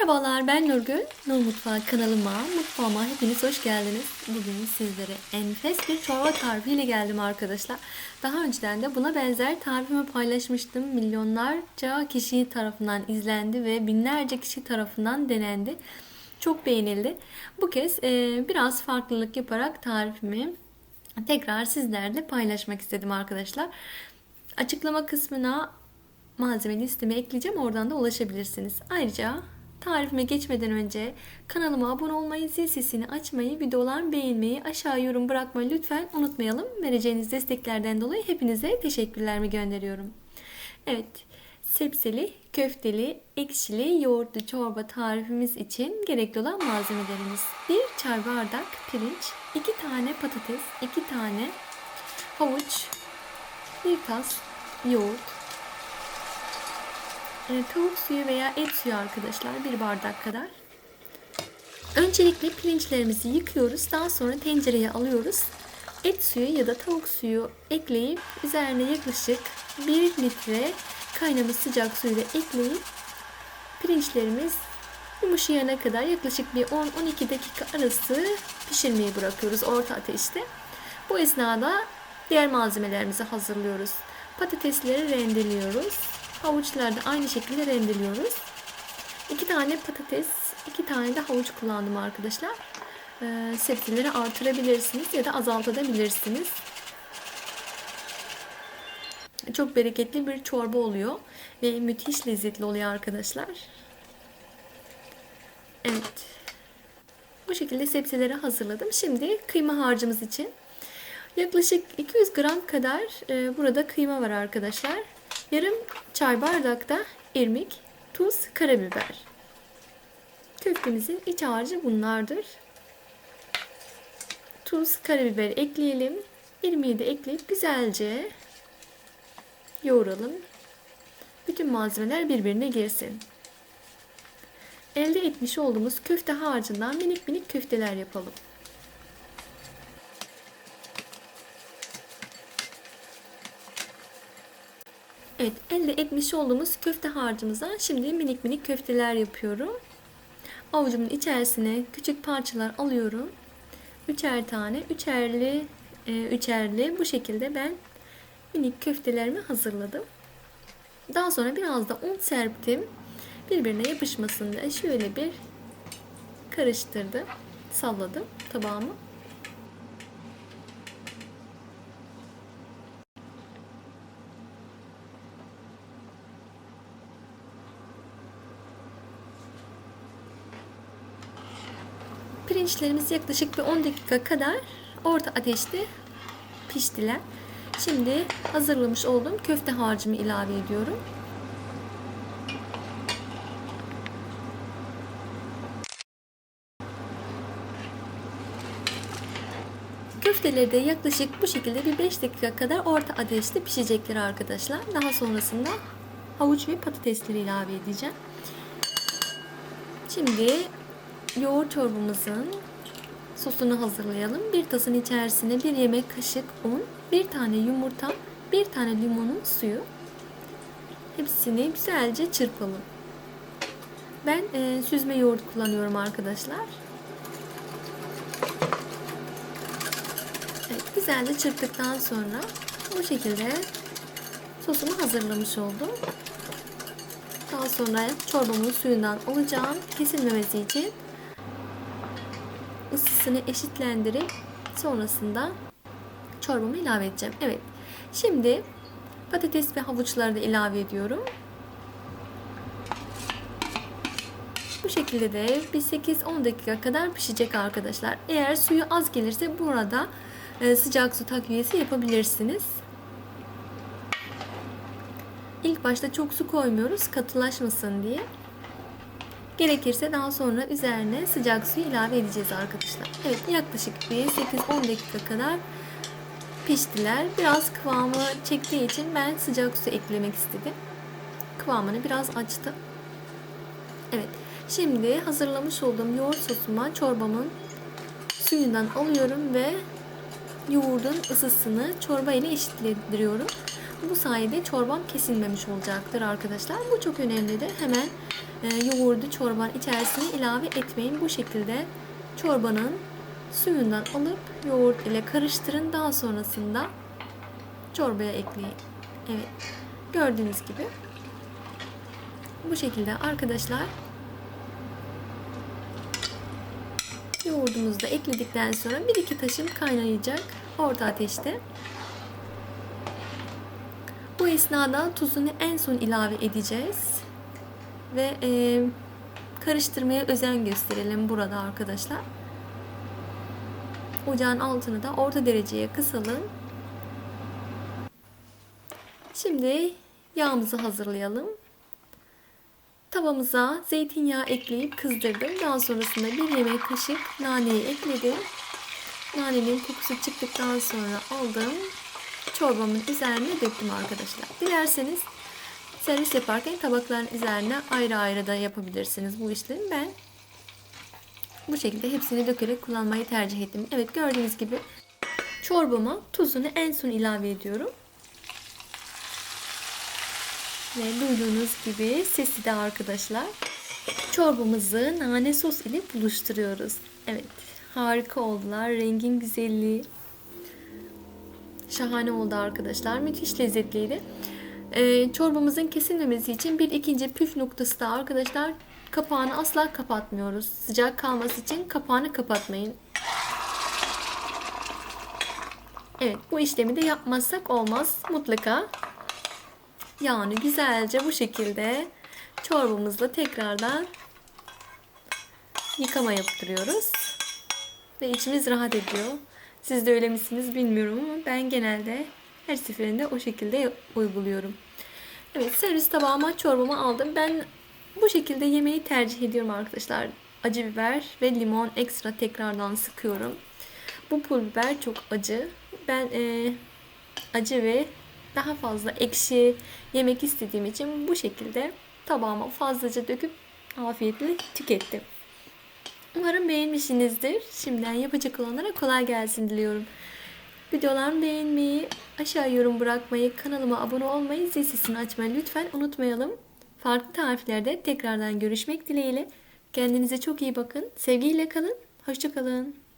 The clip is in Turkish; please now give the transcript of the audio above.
Merhabalar ben Nurgül. Nur Mutfağı kanalıma, mutfağıma hepiniz hoş geldiniz. Bugün sizlere enfes bir çorba tarifiyle geldim arkadaşlar. Daha önceden de buna benzer tarifimi paylaşmıştım. Milyonlarca kişi tarafından izlendi ve binlerce kişi tarafından denendi. Çok beğenildi. Bu kez e, biraz farklılık yaparak tarifimi tekrar sizlerle paylaşmak istedim arkadaşlar. Açıklama kısmına malzeme listemi ekleyeceğim. Oradan da ulaşabilirsiniz. Ayrıca tarifime geçmeden önce kanalıma abone olmayı, zil sesini açmayı, videolarımı beğenmeyi, aşağı yorum bırakmayı lütfen unutmayalım. Vereceğiniz desteklerden dolayı hepinize teşekkürlerimi gönderiyorum. Evet, sebzeli, köfteli, ekşili yoğurtlu çorba tarifimiz için gerekli olan malzemelerimiz. 1 çay bardak pirinç, 2 tane patates, 2 tane havuç, 1 tas yoğurt, e, tavuk suyu veya et suyu arkadaşlar bir bardak kadar. Öncelikle pirinçlerimizi yıkıyoruz. Daha sonra tencereye alıyoruz. Et suyu ya da tavuk suyu ekleyip üzerine yaklaşık 1 litre kaynamış sıcak suyu da ekleyip pirinçlerimiz yumuşayana kadar yaklaşık bir 10-12 dakika arası pişirmeyi bırakıyoruz orta ateşte. Bu esnada diğer malzemelerimizi hazırlıyoruz. Patatesleri rendeliyoruz. Havuçları da aynı şekilde rendeliyoruz. İki tane patates, iki tane de havuç kullandım arkadaşlar. Ee, sebzeleri artırabilirsiniz ya da azaltabilirsiniz. Çok bereketli bir çorba oluyor ve müthiş lezzetli oluyor arkadaşlar. Evet. Bu şekilde sebzeleri hazırladım. Şimdi kıyma harcımız için yaklaşık 200 gram kadar e, burada kıyma var arkadaşlar. Yarım çay bardakta irmik, tuz, karabiber. Köftemizin iç harcı bunlardır. Tuz, karabiber ekleyelim. İrmiği de ekleyip güzelce yoğuralım. Bütün malzemeler birbirine girsin. Elde etmiş olduğumuz köfte harcından minik minik köfteler yapalım. Evet, elde etmiş olduğumuz köfte harcımıza şimdi minik minik köfteler yapıyorum. Avucumun içerisine küçük parçalar alıyorum. Üçer tane, üçerli, e, üçerli bu şekilde ben minik köftelerimi hazırladım. Daha sonra biraz da un serptim. Birbirine yapışmasın diye şöyle bir karıştırdım. Salladım tabağımı. Pirinçlerimiz yaklaşık bir 10 dakika kadar orta ateşte piştiler. Şimdi hazırlamış olduğum köfte harcımı ilave ediyorum. Köfteleri de yaklaşık bu şekilde bir 5 dakika kadar orta ateşte pişecekler arkadaşlar. Daha sonrasında havuç ve patatesleri ilave edeceğim. Şimdi yoğurt çorbamızın sosunu hazırlayalım. Bir tasın içerisine bir yemek kaşık un, bir tane yumurta, bir tane limonun suyu. Hepsini güzelce çırpalım. Ben e, süzme yoğurt kullanıyorum arkadaşlar. Evet, güzelce çırptıktan sonra bu şekilde sosumu hazırlamış oldum. Daha sonra çorbamın suyundan alacağım. Kesilmemesi için ısısını eşitlendirip sonrasında çorbamı ilave edeceğim. Evet. Şimdi patates ve havuçları da ilave ediyorum. Bu şekilde de bir 8-10 dakika kadar pişecek arkadaşlar. Eğer suyu az gelirse burada e, sıcak su takviyesi yapabilirsiniz. İlk başta çok su koymuyoruz katılaşmasın diye. Gerekirse daha sonra üzerine sıcak suyu ilave edeceğiz arkadaşlar. Evet yaklaşık bir 8-10 dakika kadar piştiler. Biraz kıvamı çektiği için ben sıcak su eklemek istedim. Kıvamını biraz açtı. Evet. Şimdi hazırlamış olduğum yoğurt sosuma çorbamın suyundan alıyorum ve yoğurdun ısısını çorba ile eşitlendiriyorum. Bu sayede çorbam kesilmemiş olacaktır arkadaşlar. Bu çok önemlidir. Hemen e, yoğurdu çorbanın içerisine ilave etmeyin. Bu şekilde çorbanın suyundan alıp yoğurt ile karıştırın. Daha sonrasında çorbaya ekleyin. Evet. Gördüğünüz gibi bu şekilde arkadaşlar yoğurdumuzu da ekledikten sonra 1-2 taşım kaynayacak orta ateşte. Esnada tuzunu en son ilave edeceğiz. Ve e, karıştırmaya özen gösterelim burada arkadaşlar. Ocağın altını da orta dereceye kısalım. Şimdi yağımızı hazırlayalım. Tavamıza zeytinyağı ekleyip kızdırdım. Daha sonrasında bir yemek kaşık naneyi ekledim. Nanenin kokusu çıktıktan sonra aldım. Çorbamın üzerine döktüm arkadaşlar. Dilerseniz servis yaparken tabakların üzerine ayrı ayrı da yapabilirsiniz bu işlemi. Ben bu şekilde hepsini dökerek kullanmayı tercih ettim. Evet gördüğünüz gibi çorbama tuzunu en son ilave ediyorum. Ve duyduğunuz gibi sesi de arkadaşlar. Çorbamızı nane sos ile buluşturuyoruz. Evet harika oldular. Rengin güzelliği. Şahane oldu arkadaşlar. Müthiş lezzetliydi. Ee, çorbamızın kesilmemesi için bir ikinci püf noktası da arkadaşlar kapağını asla kapatmıyoruz. Sıcak kalması için kapağını kapatmayın. Evet bu işlemi de yapmazsak olmaz. Mutlaka yağını güzelce bu şekilde çorbamızla tekrardan yıkama yaptırıyoruz. Ve içimiz rahat ediyor. Siz de öyle misiniz bilmiyorum ama ben genelde her seferinde o şekilde uyguluyorum. Evet servis tabağıma çorbamı aldım. Ben bu şekilde yemeği tercih ediyorum arkadaşlar. Acı biber ve limon ekstra tekrardan sıkıyorum. Bu pul biber çok acı. Ben e, acı ve daha fazla ekşi yemek istediğim için bu şekilde tabağıma fazlaca döküp afiyetle tükettim. Umarım beğenmişsinizdir. Şimdiden yapacak olanlara kolay gelsin diliyorum. Videolarımı beğenmeyi, aşağı yorum bırakmayı, kanalıma abone olmayı, zil sesini açmayı lütfen unutmayalım. Farklı tariflerde tekrardan görüşmek dileğiyle. Kendinize çok iyi bakın. Sevgiyle kalın. Hoşçakalın.